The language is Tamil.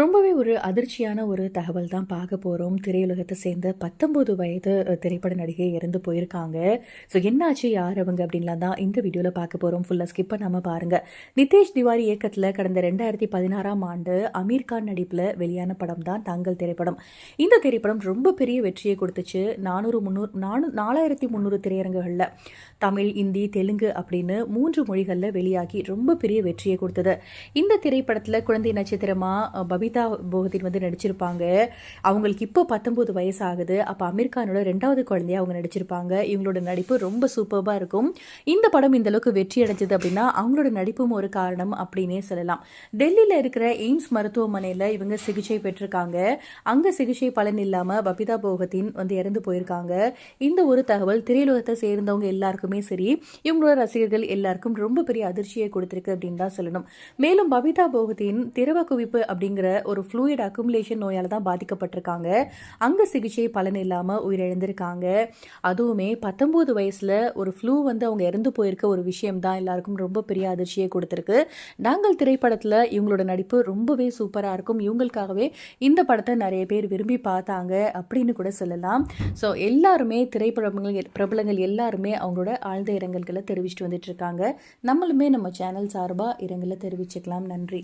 ரொம்பவே ஒரு அதிர்ச்சியான ஒரு தகவல் தான் பார்க்க போகிறோம் திரையுலகத்தை சேர்ந்த பத்தொம்போது வயது திரைப்பட நடிகை இறந்து போயிருக்காங்க. ஸோ என்னாச்சு யார் அவங்க அப்படின்லாம் தான் இந்த வீடியோவில் பார்க்க போகிறோம் ஃபுல்லாக ஸ்கிப் பண்ணாமல் பாருங்கள் நிதேஷ் திவாரி இயக்கத்தில் கடந்த ரெண்டாயிரத்தி பதினாறாம் ஆண்டு அமீர் கான் நடிப்பில் வெளியான படம் தான் தங்கள் திரைப்படம். இந்த திரைப்படம் ரொம்ப பெரிய வெற்றியை கொடுத்துச்சு. நானூறு முந்நூறு நானூ நாலாயிரத்தி முந்நூறு திரையரங்குகளில். தமிழ் இந்தி தெலுங்கு அப்படின்னு மூன்று மொழிகளில் வெளியாகி ரொம்ப பெரிய வெற்றியை கொடுத்தது. இந்த திரைப்படத்தில் குழந்தை நட்சத்திரமா பபி பபிதா போகத்தின் வந்து நடிச்சிருப்பாங்க. அவங்களுக்கு இப்போ பத்தொம்போது வயசு ஆகுது அப்போ அமீர் கானோட ரெண்டாவது குழந்தைய அவங்க நடிச்சிருப்பாங்க. இவங்களோட நடிப்பு ரொம்ப சூப்பராக இருக்கும். இந்த படம் இந்த அளவுக்கு வெற்றி அடைஞ்சது அப்படின்னா அவங்களோட நடிப்பும் ஒரு காரணம் அப்படின்னே சொல்லலாம். டெல்லியில் இருக்கிற எய்ம்ஸ் மருத்துவமனையில் இவங்க சிகிச்சை பெற்றிருக்காங்க. அங்கே சிகிச்சை பலன் இல்லாமல் பபிதா போகத்தின் வந்து இறந்து போயிருக்காங்க. இந்த ஒரு தகவல் திரையுலகத்தை சேர்ந்தவங்க எல்லாருக்குமே சரி இவங்களோட ரசிகர்கள் எல்லாருக்கும் ரொம்ப பெரிய அதிர்ச்சியை கொடுத்துருக்கு அப்படின்னு தான் சொல்லணும். மேலும் பபிதா போகத்தின் திரவ குவிப்பு அப்படிங்கிற ஒரு ஃப்ளூயிட் அக்குமுலேஷன் நோயால் தான் பாதிக்கப்பட்டிருக்காங்க. அங்கே சிகிச்சை பலன் இல்லாமல் உயிரிழந்திருக்காங்க. அதுவுமே பத்தொம்போது வயசில் ஒரு ஃப்ளூ வந்து அவங்க இறந்து போயிருக்க ஒரு விஷயம் தான் எல்லாருக்கும் ரொம்ப பெரிய அதிர்ச்சியை கொடுத்துருக்கு. நாங்கள் திரைப்படத்தில் இவங்களோட நடிப்பு ரொம்பவே சூப்பராக இருக்கும். இவங்களுக்காகவே இந்த படத்தை நிறைய பேர் விரும்பி பார்த்தாங்க அப்படின்னு கூட சொல்லலாம். ஸோ எல்லாருமே திரைப்படங்கள் பிரபலங்கள் எல்லாருமே அவங்களோட ஆழ்ந்த இரங்கல்களை தெரிவிச்சிட்டு வந்துட்டு இருக்காங்க. நம்மளுமே நம்ம சேனல் சார்பாக இரங்கலை தெரிவிச்சுக்கலாம். நன்றி.